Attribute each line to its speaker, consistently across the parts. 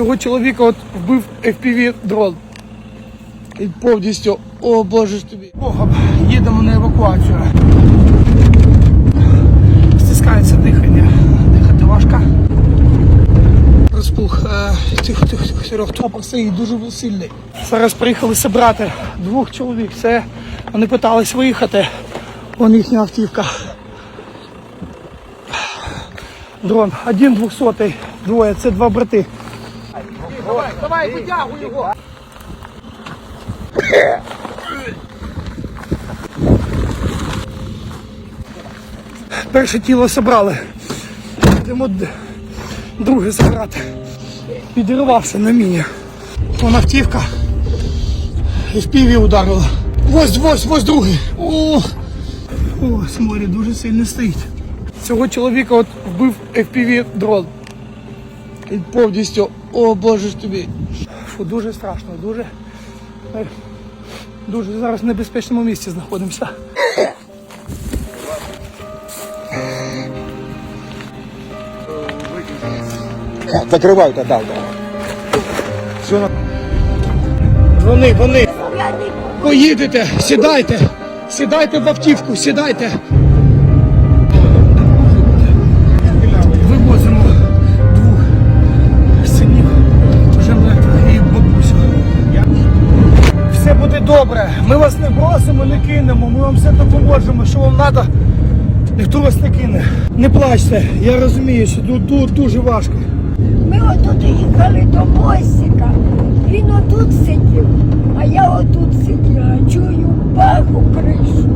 Speaker 1: Цього чоловіка от вбив FPV дрон. І повністю, о боже ж тобі. Богом, їдемо на евакуацію. Стискається дихання. Дихати важко. Розпух. Е, Тихо, тихо, тихо, Серег, топор стоїть дуже сильний. Зараз приїхали зібрати двох чоловік. Це вони питались виїхати. Вон їхня автівка. Дрон. Один двохсотий, двоє. Це два брати. Давай, давай, витягуй його. Перше тіло зібрали. Йдемо друге забрати. Підірвався на міні. Вон автівка. І в піві ударила. Ось, ось, ось другий. О, О сморі дуже сильно стоїть. Цього чоловіка от вбив FPV дрон. І повністю, о боже ж тобі. Фу, дуже страшно, дуже. е, Дуже зараз в небезпечному місці знаходимося.
Speaker 2: Закривай та дав. Все на
Speaker 1: Вони, вони. Поїдете, сідайте. Сідайте в автівку, сідайте. Буде добре. Ми вас не бросимо, не кинемо. Ми вам все допоможемо. Що вам треба, ніхто вас не кине. Не плачте. Я розумію, що тут, дуже важко.
Speaker 3: Ми отут їхали до мостика. Він отут сидів, а я отут сиділа. Чую бах у кришу.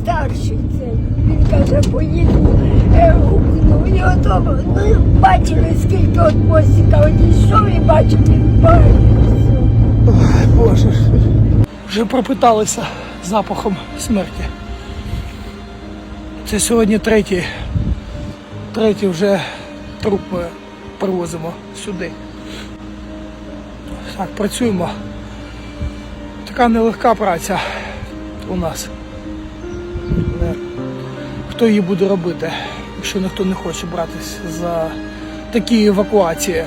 Speaker 3: Старший цей. Він каже, поїду. Е, гукнув. І ну, бачили, скільки от мостика одійшов і бачив.
Speaker 1: Вже пропиталися запахом смерті. Це сьогодні третій. Третій вже труп ми привозимо сюди. Так, працюємо. Така нелегка праця у нас. Хто її буде робити, якщо ніхто не хоче братись за такі евакуації?